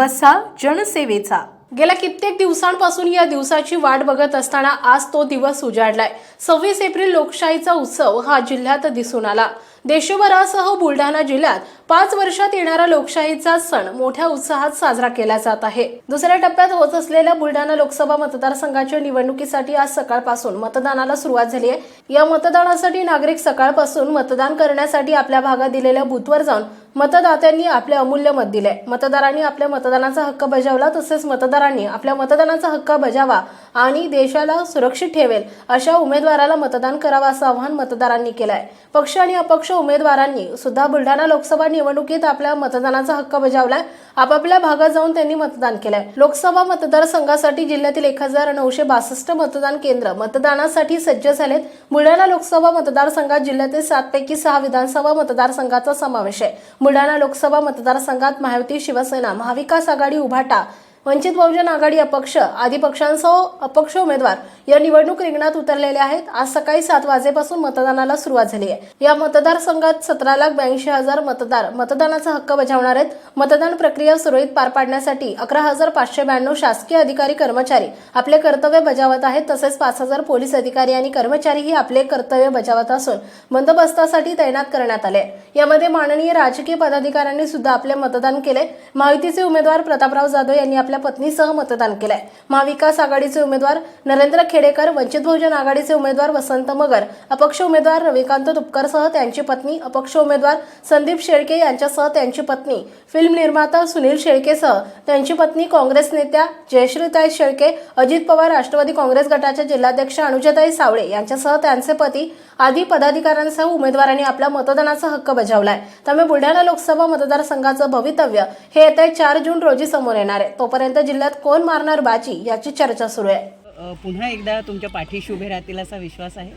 वसा जनसेवेचा. गेल्या कित्येक दिवसांपासून या दिवसाची वाट बघत असताना आज तो दिवस उजाडलाय. सव्वीस एप्रिल लोकशाहीचा उत्सव हा जिल्ह्यात दिसून आला. देशभरासह बुलढाणा जिल्ह्यात पाच वर्षात येणारा लोकशाहीचा सण मोठ्या उत्साहात साजरा केला जात आहे. दुसऱ्या टप्प्यात होत असलेल्या बुलढाणा लोकसभा मतदारसंघाच्या निवडणुकीसाठी आज सकाळपासून मतदानाला सुरुवात झाली आहे. या मतदानासाठी नागरिक सकाळपासून मतदान करण्यासाठी आपल्या भागात दिलेल्या बूथवर जाऊन मतदात्यांनी आपले अमूल्य मत दिले मतदारांनी आपल्या मतदानाचा हक्क बजावला तसेच मतदारांनी आपल्या मतदानाचा हक्क बजावा आणि देशाला सुरक्षित ठेवेल अशा उमेदवाराला मतदान करावं असं आवाहन मतदारांनी केलं आहे पक्ष आणि अपक्ष उमेदवारांनी सुद्धा बुलढाणा लोकसभा निवडणुकीत आपल्या मतदानाचा हक्क बजावलाय. आपापल्या भागात जाऊन त्यांनी मतदान केलंय. लोकसभा मतदारसंघासाठी जिल्ह्यातील एक हजार नऊशे बासष्ट मतदान केंद्र मतदानासाठी सज्ज झालेत. बुलढाणा लोकसभा मतदारसंघात जिल्ह्यातील सात पैकी सहा विधानसभा मतदारसंघाचा समावेश आहे. बुलढाणा लोकसभा मतदारसंघात महायुती शिवसेना महाविकास आघाडी उभाटा वंचित बहुजन आघाडी अपक्ष आदी पक्षांसह अपक्ष उमेदवार या निवडणूक रिंगणात उतरलेले आहेत. आज सकाळी सात वाजेपासून मतदानाला सुरुवात झाली आहे. या मतदारसंघात सतरा लाख ब्याऐंशी हजार मतदार मतदानाचा हक्क बजावणार आहेत. मतदान प्रक्रिया सुरळीत पार पाडण्यासाठी अकरा हजार पाचशे ब्याण्णव शासकीय अधिकारी कर्मचारी आपले कर्तव्य बजावत आहेत. तसेच पाच हजार पोलीस अधिकारी आणि कर्मचारीही आपले कर्तव्य बजावत असून बंदोबस्तासाठी तैनात करण्यात आले. यामध्ये माननीय राजकीय पदाधिकाऱ्यांनी सुद्धा आपले मतदान केले. महायुतीचे उमेदवार प्रतापराव जाधव यांनी आपल्या पत्नीसह मतदान केलंय. महाविकास आघाडीचे उमेदवार नरेंद्र खेड खेडेकर वंचित बहुजन आघाडीचे उमेदवार वसंत मगर अपक्ष उमेदवार रविकांत तुपकरसह त्यांची पत्नी अपक्ष उमेदवार संदीप शेळके यांच्यासह त्यांची पत्नी फिल्म निर्माता सुनील शेळकेसह त्यांची पत्नी काँग्रेस नेत्या जयश्रीताई शेळके अजित पवार राष्ट्रवादी काँग्रेस गटाच्या जिल्हाध्यक्ष अनुजाताई सावळे यांच्यासह त्यांचे पती आदी पदाधिकाऱ्यांसह उमेदवारांनी आपला मतदानाचा हक्क बजावलाय. त्यामुळे बुलढाणा लोकसभा मतदारसंघाचं भवितव्य हे येत्या चार जून रोजी समोर येणार आहे. तोपर्यंत जिल्ह्यात कोण मारणार बाजी याची चर्चा सुरू आहे. पुन्हा एकदा तुमच्या पाठीशी उभे राहतील असा विश्वास आहे?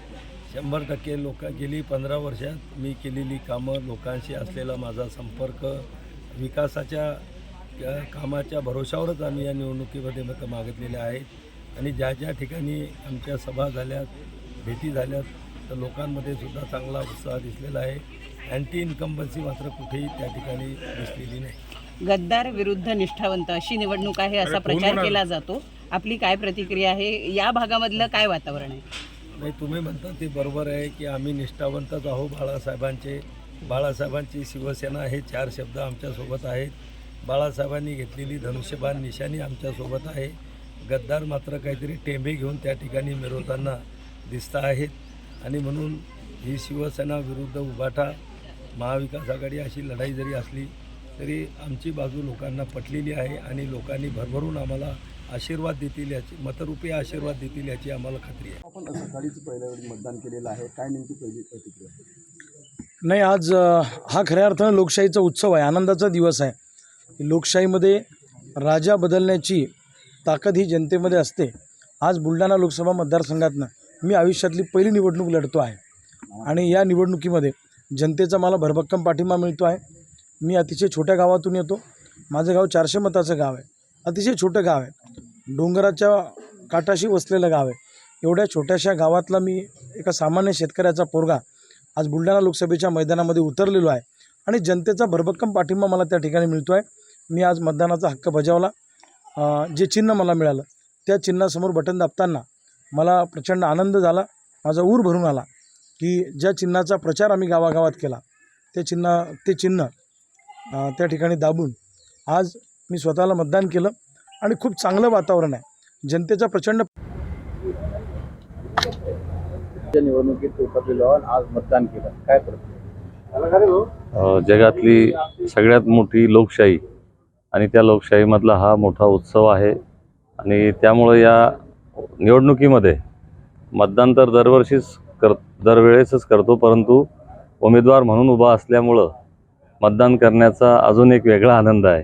शंभर टक्के लोक गेली पंधरा वर्षात मी केलेली कामं लोकांशी असलेला माझा संपर्क विकासाच्या कामाच्या भरोशावरच आम्ही या निवडणुकीमध्ये मतं मागितलेले आहेत. आणि ज्या ज्या ठिकाणी आमच्या सभा झाल्यात भेटी झाल्यात तर लोकांमध्ये सुद्धा चांगला उत्साह दिसलेला आहे. अँटी इन्कम्बन्सी मात्र कुठेही त्या ठिकाणी दिसलेली नाही. गद्दार विरुद्ध निष्ठावंत अशी निवडणूक आहे असा प्रचार केला जातो. आपली काय प्रतिक्रिया आहे? या भागामधलं काय वातावरण आहे? नाही तुम्ही म्हणता ते बरोबर आहे की आम्ही निष्ठावंतच आहो बाळासाहेबांचे. बाळासाहेबांची शिवसेना हे चार शब्द आमच्यासोबत आहेत. बाळासाहेबांनी घेतलेली धनुष्यबाण निशाणी आमच्यासोबत आहे. गद्दार मात्र काहीतरी टेंबे घेऊन त्या ठिकाणी मिरवताना दिसत आहेत. आणि म्हणून ही शिवसेना विरुद्ध उभाटा महाविकास आघाडी अशी लढाई जरी असली तरी आमची बाजू लोकांना पटलेली आहे आणि लोकांनी भरभरून आम्हाला आशीर्वाद देतील याची मतरूपी आशीर्वाद देतील याची आम्हाला खात्री आहे. आपण सकाळीच पहिल्या वेळी मतदान केलेलं आहे. काय नेमकी पहिली प्रतिक्रिया? नाही आज हा खऱ्या अर्थानं लोकशाहीचा उत्सव आहे. आनंदाचा दिवस आहे. लोकशाहीमध्ये राजा बदलण्याची ताकद ही जनतेमध्ये असते. आज बुलढाणा लोकसभा मतदारसंघातनं मी आयुष्यातली पहिली निवडणूक लढतो आहे. आणि या निवडणुकीमध्ये जनतेचा मला भरभक्कम पाठिंबा मिळतो आहे. मी अतिशय छोट्या गावातून येतो. माझं गाव चारशे मताचं गाव आहे. अतिशय छोटं गाव आहे. डोंगराच्या काठाशी वसलेलं गाव आहे. एवढ्या छोट्याशा गावातला मी एका सामान्य शेतकऱ्याचा पोरगा आज बुलढाणा लोकसभेच्या मैदानामध्ये उतरलेलो आहे आणि जनतेचा भरभक्कम पाठिंबा मला त्या ठिकाणी मिळतो आहे मी आज मतदानाचा हक्क बजावला. जे चिन्ह मला मिळालं त्या चिन्हासमोर बटन दाबताना मला प्रचंड आनंद झाला. माझा ऊर भरून आला की ज्या चिन्हाचा प्रचार आम्ही गावागावात केला ते चिन्ह ते चिन्ह त्या ठिकाणी दाबून आज मी स्वतःला मतदान केलं. आणि खूप चांगलं वातावरण आहे. जनतेचा प्रचंड निवडणुकीत उतरलेलो आज मतदान केलं. काय अ, जगातली सगळ्यात मोठी लोकशाही आणि त्या लोकशाहीमधला हा मोठा उत्सव आहे. आणि त्यामुळं या निवडणुकीमध्ये मतदान तर दरवर्षीच कर दरवेळेसच करतो परंतु उमेदवार म्हणून उभा असल्यामुळं मतदान करण्याचा अजून एक वेगळा आनंद आहे.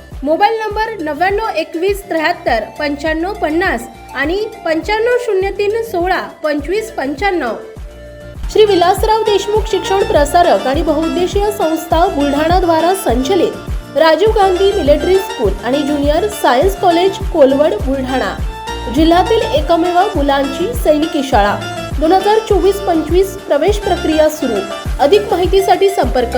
मोबाईल नंबर नव्याण्णव एकवीस त्र्याहत्तर पंच्याण्णव पन्नास आणि पंच्याण्णव शून्य तीन सोळा पंचवीस पंच्याण्णव. श्री विलासराव देशमुख शिक्षण प्रसारक आणि बहुउद्देशीय संस्था बुलढाणाद्वारा संचलित राजीव गांधी मिलिटरी स्कूल आणि junior science college Kolwad Buldhana. जिल्ह्यातील एकमेव मुलांची सैनिकी शाळा. दोन हजार चोवीस पंचवीस प्रवेश प्रक्रिया सुरू. अधिक माहितीसाठी संपर्क